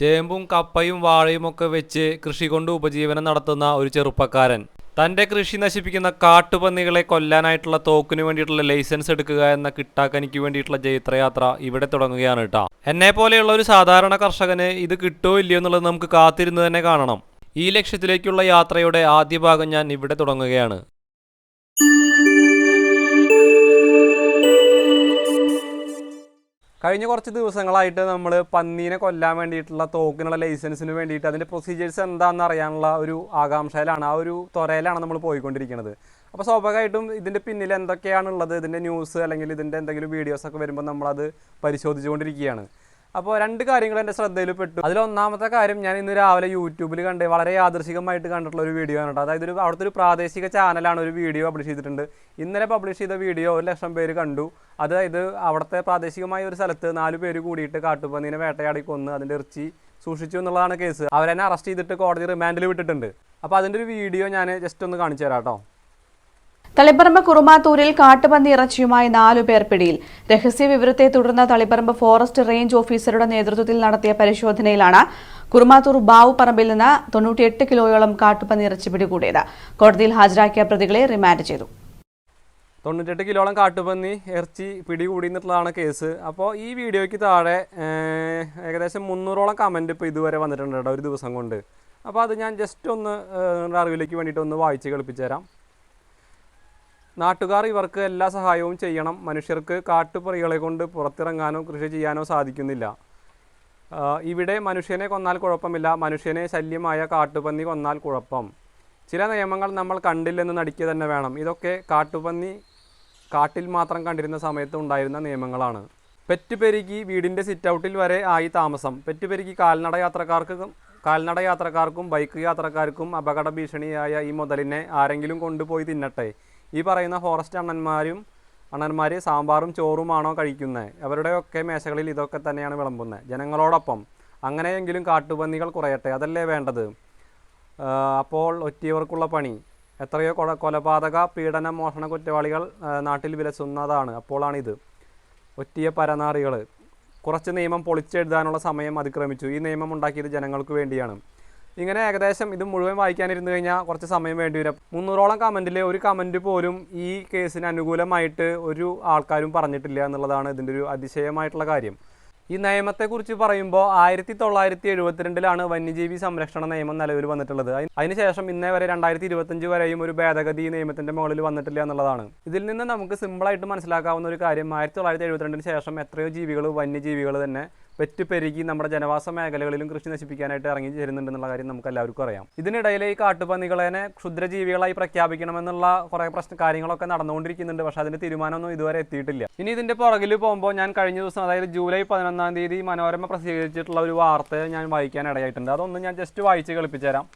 ചേമ്പും കപ്പയും വാഴയും ഒക്കെ വെച്ച് കൃഷി കൊണ്ട് ഉപജീവനം നടത്തുന്ന ഒരു ചെറുപ്പക്കാരൻ. തന്റെ കൃഷി നശിപ്പിക്കുന്ന കാട്ടുപന്നികളെ കൊല്ലാനായിട്ടുള്ള തോക്കിന് വേണ്ടിയിട്ടുള്ള ലൈസൻസ് എടുക്കുക എന്ന കിട്ടാക്കനിക്ക് വേണ്ടിയിട്ടുള്ള ജൈത്രയാത്ര ഇവിടെ തുടങ്ങുകയാണ് കേട്ടോ എന്നെ പോലെയുള്ള ഒരു സാധാരണ കർഷകന് ഇത് കിട്ടോ ഇല്ലയോ എന്നുള്ളത് നമുക്ക് കാത്തിരുന്ന് തന്നെ കാണണം. ഈ ലക്ഷ്യത്തിലേക്കുള്ള യാത്രയുടെ ആദ്യ ഭാഗം ഞാൻ ഇവിടെ തുടങ്ങുകയാണ്. കഴിഞ്ഞ കുറച്ച് ദിവസങ്ങളായിട്ട് നമ്മൾ പന്നീനെ കൊല്ലാൻ വേണ്ടിയിട്ടുള്ള തോക്കിനുള്ള ലൈസൻസിന് വേണ്ടിയിട്ട് അതിന്റെ പ്രൊസീജിയേഴ്സ് എന്താണെന്ന് അറിയാനുള്ള ഒരു ആകാംക്ഷയിലാണ് ആ ഒരു ത്വരയിലാണ് നമ്മൾ പോയിക്കൊണ്ടിരിക്കുന്നത് അപ്പോൾ സ്വാഭാവികമായിട്ടും ഇതിന്റെ പിന്നിൽ എന്തൊക്കെയാണുള്ളത് ഇതിന്റെ ന്യൂസ് അല്ലെങ്കിൽ ഇതിന്റെ എന്തെങ്കിലും വീഡിയോസൊക്കെ വരുമ്പോൾ നമ്മളത് പരിശോധിച്ചുകൊണ്ടിരിക്കുകയാണ്. അപ്പോൾ രണ്ട് കാര്യങ്ങൾ എന്റെ ശ്രദ്ധയിൽപ്പെട്ടു അതിലൊന്നാമത്തെ കാര്യം ഞാൻ ഇന്ന് രാവിലെ യൂട്യൂബിൽ കണ്ട് വളരെ യാദൃശികമായിട്ട് കണ്ടിട്ടുള്ള ഒരു വീഡിയോ ആണ് കേട്ടോ അതായത് ഒരു അവിടുത്തെ ഒരു പ്രാദേശിക ചാനലാണ് ഒരു വീഡിയോ പബ്ലിഷ് ചെയ്തിട്ടുണ്ട്. ഇന്നലെ പബ്ലിഷ് ചെയ്ത വീഡിയോ ഒരു ലക്ഷം പേര് കണ്ടു. അതായത് അവിടുത്തെ പ്രാദേശികമായ ഒരു സ്ഥലത്ത് നാല് പേര് കൂടിയിട്ട് കാട്ടുപന്നീനെ വേട്ടയാടി കൊന്ന് അതിന്റെ ഇറച്ചി സൂക്ഷിച്ചു എന്നുള്ളതാണ് കേസ് അവരെന്നെ അറസ്റ്റ് ചെയ്തിട്ട് കോടതി റിമാൻഡിൽ വിട്ടിട്ടുണ്ട്. അപ്പോൾ അതിന്റെ ഒരു വീഡിയോ ഞാൻ ജസ്റ്റ് ഒന്ന് കാണിച്ചു തരാം കേട്ടോ തളിപ്പറമ്പ് കുറുമാത്തൂരിൽ കാട്ടുപന്നി ഇറച്ചിയുമായി നാലു പേർ പിടിയിൽ. രഹസ്യ വിവരത്തെ തുടർന്ന് തളിപ്പറമ്പ് ഫോറസ്റ്റ് റേഞ്ച് ഓഫീസറുടെ നേതൃത്വത്തിൽ നടത്തിയ പരിശോധനയിലാണ് കുറുമാത്തൂർ ബാവു പറമ്പിൽ നിന്ന് തൊണ്ണൂറ്റിയെട്ട് കിലോയോളം കാട്ടുപന്നി ഇറച്ചി പിടികൂടിയത്. കോടതിയിൽ ഹാജരാക്കിയ പ്രതികളെ റിമാൻഡ് ചെയ്തു. തൊണ്ണൂറ്റെട്ട് കിലോളം കാട്ടുപന്നി ഇറച്ചി പിടികൂടി എന്നുള്ളതാണ് കേസ്. അപ്പോൾ ഈ വീഡിയോയ്ക്ക് താഴെ ഏകദേശം മുന്നൂറോളം കമന്റ് ഇപ്പോൾ ഇതുവരെ വന്നിട്ടുണ്ട് കേട്ടോ ഒരു ദിവസം കൊണ്ട്. അപ്പോൾ അത് ഞാൻ ജസ്റ്റ് ഒന്ന് അറിവിലേക്ക് വേണ്ടിയിട്ട് ഒന്ന് വായിച്ച് കളിപ്പിച്ചു തരാം നാട്ടുകാർ ഇവർക്ക് എല്ലാ സഹായവും ചെയ്യണം. മനുഷ്യർക്ക് കാട്ടുപറികളെ കൊണ്ട് പുറത്തിറങ്ങാനോ കൃഷി ചെയ്യാനോ സാധിക്കുന്നില്ല. ഇവിടെ മനുഷ്യനെ കൊന്നാൽ കുഴപ്പമില്ല. മനുഷ്യനെ ശല്യമായ കാട്ടുപന്നി കൊന്നാൽ കുഴപ്പം. ചില നിയമങ്ങൾ നമ്മൾ കണ്ടില്ലെന്ന് നടിക്കുക തന്നെ വേണം. ഇതൊക്കെ കാട്ടുപന്നി കാട്ടിൽ മാത്രം കണ്ടിരുന്ന സമയത്ത് ഉണ്ടായിരുന്ന നിയമങ്ങളാണ്. പെറ്റുപെരുകി വീടിന്റെ സിറ്റൗട്ടിൽ വരെ ആയി താമസം. പെറ്റുപെരുകി കാൽനട യാത്രക്കാർക്കും കാൽനട യാത്രക്കാർക്കും ബൈക്ക് യാത്രക്കാർക്കും അപകട ഭീഷണിയായ ഈ മുതലിനെ ആരെങ്കിലും കൊണ്ടുപോയി തിന്നട്ടെ. ഈ പറയുന്ന ഫോറസ്റ്റ് അണ്ണന്മാരും അണ്ണന്മാർ സാമ്പാറും ചോറുമാണോ കഴിക്കുന്നത് അവരുടെയൊക്കെ മേശകളിൽ ഇതൊക്കെ തന്നെയാണ് വിളമ്പുന്നത്. ജനങ്ങളോടൊപ്പം അങ്ങനെയെങ്കിലും കാട്ടുപന്നികൾ കുറയട്ടെ അതല്ലേ വേണ്ടത്? അപ്പോൾ ഒറ്റിയവർക്കുള്ള പണി. എത്രയോ കൊല കൊലപാതക പീഡന മോഷണ കുറ്റവാളികൾ നാട്ടിൽ വിലസുന്നതാണ്. അപ്പോളാണിത്. ഒറ്റിയ പരനാറികൾ കുറച്ച് നിയമം പൊളിച്ചെഴുതാനുള്ള സമയം അതിക്രമിച്ചു. ഈ നിയമം ഉണ്ടാക്കിയത് ജനങ്ങൾക്ക് വേണ്ടിയാണ്. ഇങ്ങനെ ഏകദേശം ഇത് മുഴുവൻ വായിക്കാനിരുന്നു കഴിഞ്ഞാൽ കുറച്ച് സമയം വേണ്ടി വരും. മുന്നൂറോളം കമന്റിൽ ഒരു കമന്റ് പോലും ഈ കേസിന് അനുകൂലമായിട്ട് ഒരു ആൾക്കാരും പറഞ്ഞിട്ടില്ല എന്നുള്ളതാണ് ഇതിന്റെ ഒരു അതിശയമായിട്ടുള്ള കാര്യം. ഈ നിയമത്തെക്കുറിച്ച് പറയുമ്പോൾ ആയിരത്തി തൊള്ളായിരത്തി എഴുപത്തിരണ്ടിലാണ് വന്യജീവി സംരക്ഷണ നിയമം നിലവിൽ വന്നിട്ടുള്ളത്. അതിനുശേഷം ഇന്നേ വരെ രണ്ടായിരത്തി ഇരുപത്തഞ്ച് വരെയും ഒരു ഭേദഗതി ഈ നിയമത്തിന്റെ മുകളിൽ വന്നിട്ടില്ല എന്നുള്ളതാണ്. ഇതിൽ നിന്ന് നമുക്ക് സിമ്പിളായിട്ട് മനസ്സിലാക്കാവുന്ന ഒരു കാര്യം ആയിരത്തി തൊള്ളായിരത്തി എഴുപത്തിരണ്ടിന് ശേഷം എത്രയോ ജീവികൾ വന്യജീവികൾ തന്നെ പെറ്റുപെരുകി നമ്മുടെ ജനവാസ മേഖലകളിലും കൃഷി നശിപ്പിക്കാനായിട്ട് ഇറങ്ങി ചേരുന്നുണ്ടെന്നുള്ള കാര്യം നമുക്ക് എല്ലാവർക്കും അറിയാം. ഇതിനിടയിൽ ഈ കാട്ടുപന്നികളെ ക്ഷുദ്രജീവികളായി പ്രഖ്യാപിക്കണമെന്നുള്ള കുറേ പ്രശ്ന കാര്യങ്ങളൊക്കെ നടന്നുകൊണ്ടിരിക്കുന്നുണ്ട്. പക്ഷേ അതിന്റെ തീരുമാനമൊന്നും ഇതുവരെ എത്തിയിട്ടില്ല. ഇനി ഇതിന്റെ പുറകിൽ പോകുമ്പോൾ ഞാൻ കഴിഞ്ഞ ദിവസം അതായത് ജൂലൈ പതിനൊന്നാം തീയതി മനോരമ പ്രസിദ്ധീകരിച്ചിട്ടുള്ള ഒരു വാർത്ത ഞാൻ വായിക്കാൻ ഇടയായിട്ടുണ്ട്. അതൊന്ന് ഞാൻ ജസ്റ്റ് വായിച്ച് കളിപ്പിച്ചുതരാം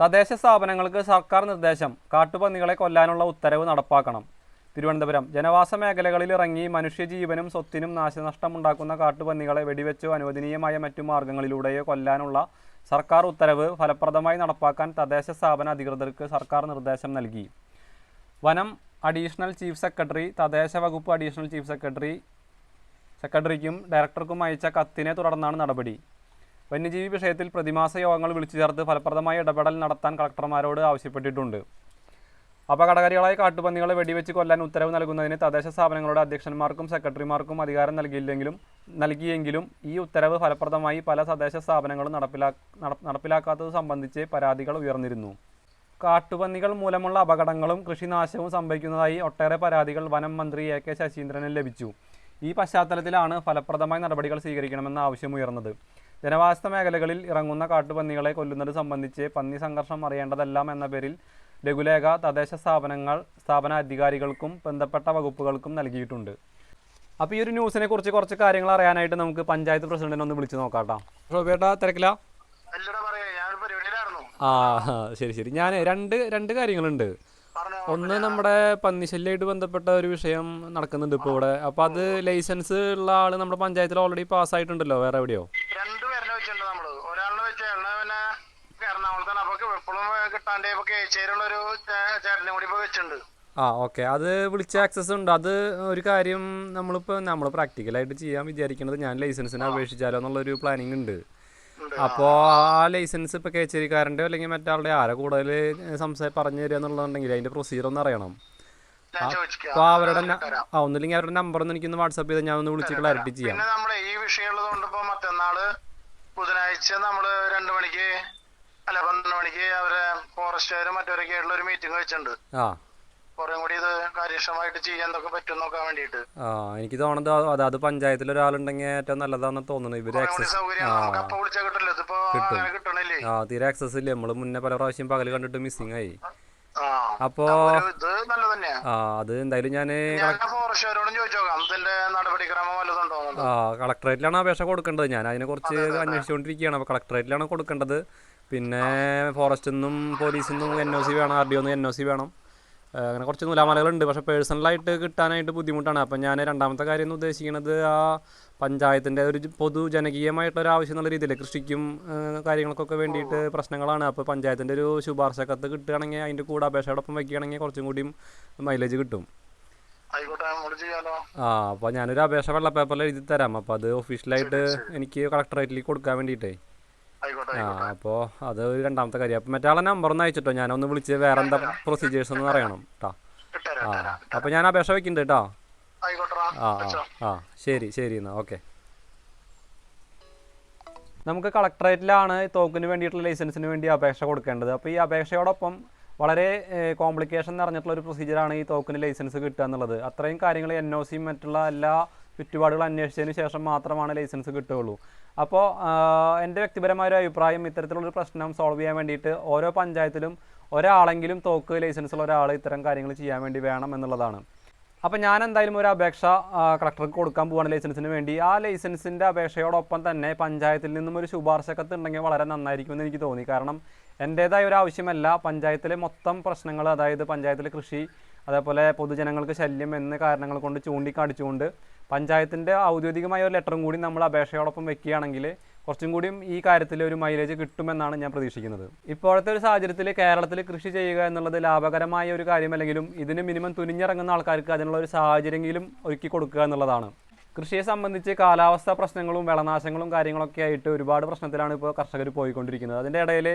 തദ്ദേശ സ്ഥാപനങ്ങൾക്ക് സർക്കാർ നിർദ്ദേശം കാട്ടുപന്നികളെ കൊല്ലാനുള്ള ഉത്തരവ് നടപ്പാക്കണം. തിരുവനന്തപുരം. ജനവാസ മേഖലകളിലിറങ്ങി മനുഷ്യജീവനും സ്വത്തിനും നാശനഷ്ടമുണ്ടാക്കുന്ന കാട്ടുപന്നികളെ വെടിവെച്ചോ അനുവദനീയമായ മറ്റു മാർഗങ്ങളിലൂടെയോ കൊല്ലാനുള്ള സർക്കാർ ഉത്തരവ് ഫലപ്രദമായി നടപ്പാക്കാൻ തദ്ദേശ സ്ഥാപന അധികൃതർക്ക് സർക്കാർ നിർദ്ദേശം നൽകി. വനം അഡീഷണൽ ചീഫ് സെക്രട്ടറി തദ്ദേശ വകുപ്പ് അഡീഷണൽ ചീഫ് സെക്രട്ടറി സെക്രട്ടറിക്കും ഡയറക്ടർക്കും അയച്ച കത്തിനെ തുടർന്നാണ് നടപടി. വന്യജീവി വിഷയത്തിൽ പ്രതിമാസ യോഗങ്ങൾ വിളിച്ചു ചേർത്ത് ഫലപ്രദമായ ഇടപെടൽ നടത്താൻ കളക്ടർമാരോട് ആവശ്യപ്പെട്ടിട്ടുണ്ട്. അപകടകാരികളായ കാട്ടുപന്നികളെ വെടിവെച്ച് കൊല്ലാൻ ഉത്തരവ് നൽകുന്നതിന് തദ്ദേശ സ്ഥാപനങ്ങളുടെ അധ്യക്ഷന്മാർക്കും സെക്രട്ടറിമാർക്കും അധികാരം നൽകിയില്ലെങ്കിലും നൽകിയെങ്കിലും ഈ ഉത്തരവ് ഫലപ്രദമായി പല തദ്ദേശ സ്ഥാപനങ്ങളും നടപ്പിലാ നടപ്പിലാക്കാത്തത് സംബന്ധിച്ച് പരാതികൾ ഉയർന്നിരുന്നു. കാട്ടുപന്നികൾ മൂലമുള്ള അപകടങ്ങളും കൃഷിനാശവും സംഭവിക്കുന്നതായി ഒട്ടേറെ പരാതികൾ വനം മന്ത്രി എ കെ ശശീന്ദ്രന് ലഭിച്ചു. ഈ പശ്ചാത്തലത്തിലാണ് ഫലപ്രദമായ നടപടികൾ സ്വീകരിക്കണമെന്ന ആവശ്യമുയർന്നത് ജനവാസ മേഖലകളിൽ ഇറങ്ങുന്ന കാട്ടുപന്നികളെ കൊല്ലുന്നത് സംബന്ധിച്ച് പന്നി സംഘർഷം അറിയേണ്ടതെല്ലാം എന്ന പേരിൽ ലഘുലേഖ തദ്ദേശ സ്ഥാപനങ്ങൾ സ്ഥാപന അധികാരികൾക്കും ബന്ധപ്പെട്ട വകുപ്പുകൾക്കും നൽകിയിട്ടുണ്ട്. അപ്പോൾ ഈ ഒരു ന്യൂസിനെ കുറിച്ച് കുറച്ച് കാര്യങ്ങൾ അറിയാനായിട്ട് നമുക്ക് പഞ്ചായത്ത് പ്രസിഡന്റിനെ ഒന്ന് വിളിച്ചു നോക്കാം കേട്ടോ. ആ ആ, ശരി ശരി. ഞാൻ രണ്ട് രണ്ട് കാര്യങ്ങളുണ്ട്. ഒന്ന് നമ്മുടെ പന്നിശല്യമായിട്ട് ബന്ധപ്പെട്ട ഒരു വിഷയം നടക്കുന്നുണ്ട് ഇപ്പോൾ ഇവിടെ. അപ്പോൾ അത് ലൈസൻസ് ഉള്ള ആൾ നമ്മുടെ പഞ്ചായത്തിൽ ഓൾറെഡി പാസ്സായിട്ടുണ്ടല്ലോ വേറെ എവിടെയോ രണ്ടുപേരെ വെച്ചിട്ടുണ്ട് നമ്മൾ ഒരാളിനെ വെച്ച് എണ്ണ പിന്നെ എറണാകുളത്താണ് അപ്പൊ എപ്പോഴും കിട്ടാണ്ട് കേച്ചേരുള്ള ഒരു ചേട്ടനെ കൂടി ഇപ്പൊ വെച്ചിട്ടുണ്ട്. ആ ഓക്കെ. അത് വിളിച്ച ആക്സസ് ഉണ്ട്. അത് ഒരു കാര്യം നമ്മളിപ്പോൾ നമ്മൾ പ്രാക്ടിക്കലായിട്ട് ചെയ്യാൻ വിചാരിക്കുന്നത് ഞാൻ ലൈസൻസിന് അപേക്ഷിച്ചാലോ എന്നുള്ളൊരു പ്ലാനിങ് ഉണ്ട്. അപ്പോൾ ആ ലൈസൻസ് ഇപ്പോൾ കേച്ചേരിക്കാരന്റെ അല്ലെങ്കിൽ മറ്റാളുടെ ആരെ കൂടുതൽ സംസാരം പറഞ്ഞു തരിക എന്നുള്ളതുണ്ടെങ്കിൽ അതിന്റെ പ്രൊസീജിയർ ഒന്ന് അറിയണം. അപ്പോൾ അവരുടെ ആ ഒന്നില്ലെങ്കിൽ അവരുടെ നമ്പർ ഒന്ന് എനിക്കൊന്ന് വാട്സാപ്പ് ചെയ്ത് ഞാൻ ഒന്ന് വിളിച്ച് ക്ലാരിറ്റി ചെയ്യാം. ഈ വിഷയമുള്ളത് കൊണ്ട് ഇപ്പൊ മറ്റന്നാൾ ബുധനാഴ്ച നമ്മൾ രണ്ടു മണിക്ക് അല്ല പന്ത്രണ്ട് മണിക്ക് അവരെ ഫോറസ്റ്റുകാരും മറ്റവരൊക്കെ ആയിട്ടുള്ള ഒരു മീറ്റിംഗ് വെച്ചിട്ടുണ്ട്. ആ. കുറേം കൂടി ഇത് കാര്യക്ഷമമായിട്ട് ചെയ്യാൻ എന്തൊക്കെ പറ്റും നോക്കാൻ വേണ്ടിയിട്ട്. ആ എനിക്ക് തോന്നുന്നത് അത് പഞ്ചായത്തിൽ ഒരാളുണ്ടെങ്കിൽ ഏറ്റവും നല്ലതാണെന്ന് തോന്നുന്നു ഇവർ കുറെ കൂടി ആക്സസ് സൗകര്യം നമുക്ക് അപ്പൊ വിളിച്ചാൽ കിട്ടില്ല. ഇതിപ്പോ അങ്ങനെ കിട്ടണില്ലേ? ആ തീരെ ആക്സസ് ഇല്ല. നമ്മൾ മുന്നേ പല പ്രാവശ്യം പകൽ കണ്ടിട്ട് മിസ്സിങ് ആയി. ആ. അപ്പോ ഒരു ഇത് നല്ലത് തന്നെയാ ആ അത് എന്തായാലും ഞാൻ ഞാൻ ഫോറസ്റ്റുകാരോടും ചോദിച്ചു നോക്കാം. ഇതിന്റെ നടപടിക്രമം വല്ലതുണ്ടോ എന്നുള്ളത്. ആ കളക്ടറേറ്റിലാണ് അപേക്ഷ കൊടുക്കേണ്ടത്. ഞാൻ അതിനെ അതിനെക്കുറിച്ച് അന്വേഷിച്ചുകൊണ്ടിരിക്കുകയാണ് അപ്പോൾ കളക്ടറേറ്റിലാണ് കൊടുക്കേണ്ടത്. പിന്നെ ഫോറസ്റ്റിൽ നിന്നും പോലീസിൽ നിന്നും എൻ ഒ സി വേണം ആർ ഡി ഒന്നും എൻ ഒ സി വേണം. അങ്ങനെ കുറച്ച് നൂലാമലകളുണ്ട്. പക്ഷേ പേഴ്സണലായിട്ട് കിട്ടാനായിട്ട് ബുദ്ധിമുട്ടാണ്. അപ്പം ഞാൻ രണ്ടാമത്തെ കാര്യം എന്ന് ഉദ്ദേശിക്കുന്നത് ആ പഞ്ചായത്തിന്റെ ഒരു പൊതു ജനകീയമായിട്ടുള്ള ഒരു ആവശ്യം എന്നുള്ള രീതിയിൽ കൃഷിക്കും കാര്യങ്ങൾക്കൊക്കെ വേണ്ടിയിട്ട് പ്രശ്നങ്ങളാണ്. അപ്പോൾ പഞ്ചായത്തിന്റെ ഒരു ശുപാർശ കത്ത് കിട്ടുകയാണെങ്കിൽ അതിന്റെ കൂടെ അപേക്ഷയോടൊപ്പം വയ്ക്കുകയാണെങ്കിൽ കുറച്ചും കൂടിയും മൈലേജ് കിട്ടും. ആ അപ്പോൾ ഞാനൊരു അപേക്ഷ വെള്ള പേപ്പറിൽ എഴുതി തരാം. അപ്പോൾ അത് ഒഫീഷ്യലായിട്ട് എനിക്ക് കളക്ടറേറ്റിലേക്ക് കൊടുക്കാൻ വേണ്ടിയിട്ടേ. ആ അപ്പോൾ അത് ഒരു രണ്ടാമത്തെ കാര്യം. അപ്പം മറ്റാളെ നമ്പർ ഒന്ന് അയച്ചിട്ടോ? ഞാനൊന്ന് വിളിച്ച് വേറെ എന്താ പ്രൊസീജിയേഴ്സ് ഒന്ന് അറിയണം കേട്ടോ ആ അപ്പൊ ഞാൻ അപേക്ഷ വെക്കുന്നുണ്ട് കേട്ടോ ആ ആ ആ ശരി ശരി എന്നാൽ ഓക്കെ. നമുക്ക് കളക്ടറേറ്റിലാണ് തോക്കിന് വേണ്ടിയിട്ടുള്ള ലൈസൻസിന് വേണ്ടി അപേക്ഷ കൊടുക്കേണ്ടത്. അപ്പോൾ ഈ അപേക്ഷയോടൊപ്പം വളരെ കോംപ്ലിക്കേഷൻ നിറഞ്ഞിട്ടുള്ള ഒരു പ്രൊസീജിയറാണ് ഈ തോക്കിന് ലൈസൻസ് കിട്ടുക എന്നുള്ളത്. അത്രയും കാര്യങ്ങൾ എൻ ഒ സിയും മറ്റുള്ള എല്ലാ ചുറ്റുപാടുകളും അന്വേഷിച്ചതിന് ശേഷം മാത്രമാണ് ലൈസൻസ് കിട്ടുകയുള്ളൂ. അപ്പോൾ എന്റെ വ്യക്തിപരമായ ഒരു അഭിപ്രായം ഇത്തരത്തിലുള്ളൊരു പ്രശ്നം സോൾവ് ചെയ്യാൻ വേണ്ടിയിട്ട് ഓരോ പഞ്ചായത്തിലും ഒരാളെങ്കിലും തോക്ക് ലൈസൻസ് ഉള്ള ഒരാൾ ഇത്തരം കാര്യങ്ങൾ ചെയ്യാൻ വേണ്ടി വേണം എന്നുള്ളതാണ്. അപ്പോൾ ഞാൻ എന്തായാലും ഒരു അപേക്ഷ കളക്ടർക്ക് കൊടുക്കാൻ പോവാണ് ലൈസൻസിന് വേണ്ടി. ആ ലൈസൻസിന്റെ അപേക്ഷയോടൊപ്പം തന്നെ പഞ്ചായത്തിൽ നിന്നും ഒരു ശുപാർശ കത്ത് ഉണ്ടെങ്കിൽ വളരെ നന്നായിരിക്കുമെന്ന് എനിക്ക് തോന്നി. കാരണം എന്റേതായ ഒരു ആവശ്യമല്ല പഞ്ചായത്തിലെ മൊത്തം പ്രശ്നങ്ങൾ അതായത് പഞ്ചായത്തിലെ കൃഷി അതേപോലെ പൊതുജനങ്ങൾക്ക് ശല്യം എന്ന കാരണങ്ങൾ കൊണ്ട് ചൂണ്ടിക്കാണിച്ചുകൊണ്ട് പഞ്ചായത്തിന്റെ ഔദ്യോഗികമായ ഒരു ലെറ്ററും കൂടി നമ്മൾ അപേക്ഷയോടൊപ്പം വെക്കുകയാണെങ്കിൽ കുറച്ചും കൂടിയും ഈ കാര്യത്തിൽ ഒരു മൈലേജ് കിട്ടുമെന്നാണ് ഞാൻ പ്രതീക്ഷിക്കുന്നത്. ഇപ്പോഴത്തെ ഒരു സാഹചര്യത്തിൽ കേരളത്തിൽ കൃഷി ചെയ്യുക എന്നുള്ളത് ലാഭകരമായ ഒരു കാര്യമല്ലെങ്കിലും ഇതിന് മിനിമം തുനിഞ്ഞിറങ്ങുന്ന ആൾക്കാർക്ക് അതിനുള്ള ഒരു സാഹചര്യമെങ്കിലും ഒരുക്കി കൊടുക്കുക എന്നുള്ളതാണ്. കൃഷിയെ സംബന്ധിച്ച് കാലാവസ്ഥാ പ്രശ്നങ്ങളും വിളനാശങ്ങളും കാര്യങ്ങളൊക്കെ ആയിട്ട് ഒരുപാട് പ്രശ്നത്തിലാണ് ഇപ്പോൾ കർഷകർ പോയിക്കൊണ്ടിരിക്കുന്നത്. അതിന്റെ ഇടയിൽ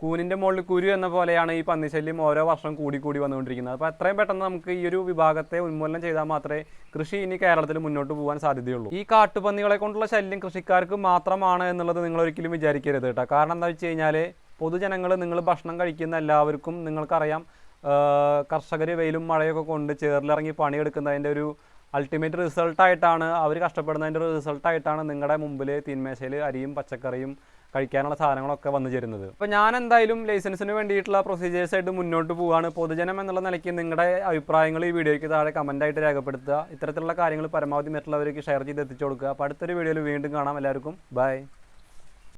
കൂനിന്റെ മുകളിൽ കുരു എന്ന പോലെയാണ് ഈ പന്നിശല്യം ഓരോ വർഷം കൂടി കൂടി വന്നുകൊണ്ടിരിക്കുന്നത്. അപ്പോൾ എത്രയും പെട്ടെന്ന് നമുക്ക് ഈ ഒരു വിഭാഗത്തെ ഉന്മൂലനം ചെയ്താൽ മാത്രമേ കൃഷി ഇനി കേരളത്തിൽ മുന്നോട്ട് പോകാൻ സാധ്യതയുള്ളൂ. ഈ കാട്ടുപന്നികളെ കൊണ്ടുള്ള ശല്യം കൃഷിക്കാർക്ക് മാത്രമാണ് എന്നുള്ളത് നിങ്ങൾ ഒരിക്കലും വിചാരിക്കരുത് കേട്ടോ. കാരണം എന്താ വെച്ച് കഴിഞ്ഞാൽ പൊതുജനങ്ങൾ നിങ്ങൾ ഭക്ഷണം കഴിക്കുന്ന എല്ലാവർക്കും നിങ്ങൾക്കറിയാം കർഷകർ വെയിലും മഴയൊക്കെ കൊണ്ട് ചേറിലിറങ്ങി പണിയെടുക്കുന്നതിന്റെ ഒരു അൾട്ടിമേറ്റ് റിസൾട്ടായിട്ടാണ് അവർ കഷ്ടപ്പെടുന്നതിന്റെ റിസൾട്ടായിട്ടാണ് നിങ്ങളുടെ മുമ്പിൽ തീന്മേശയിൽ അരിയും പച്ചക്കറിയും കഴിക്കാനുള്ള സാധനങ്ങളൊക്കെ വന്നു ചേരുന്നത്. അപ്പോൾ ഞാൻ എന്തായാലും ലൈസൻസിന് വേണ്ടിയിട്ടുള്ള പ്രൊസീജിയേഴ്സായിട്ട് മുന്നോട്ട് പോവുകയാണ് പൊതുജനം എന്നുള്ള നിലയ്ക്ക് നിങ്ങളുടെ അഭിപ്രായങ്ങൾ ഈ വീഡിയോയ്ക്ക് താഴെ കമന്റായിട്ട് രേഖപ്പെടുത്തുക. ഇത്തരത്തിലുള്ള കാര്യങ്ങൾ പരമാവധി മറ്റുള്ളവർക്ക് ഷെയർ ചെയ്ത് എത്തിച്ചു കൊടുക്കുക. അപ്പോൾ അടുത്തൊരു വീഡിയോയിൽ വീണ്ടും കാണാം. എല്ലാവർക്കും ബൈ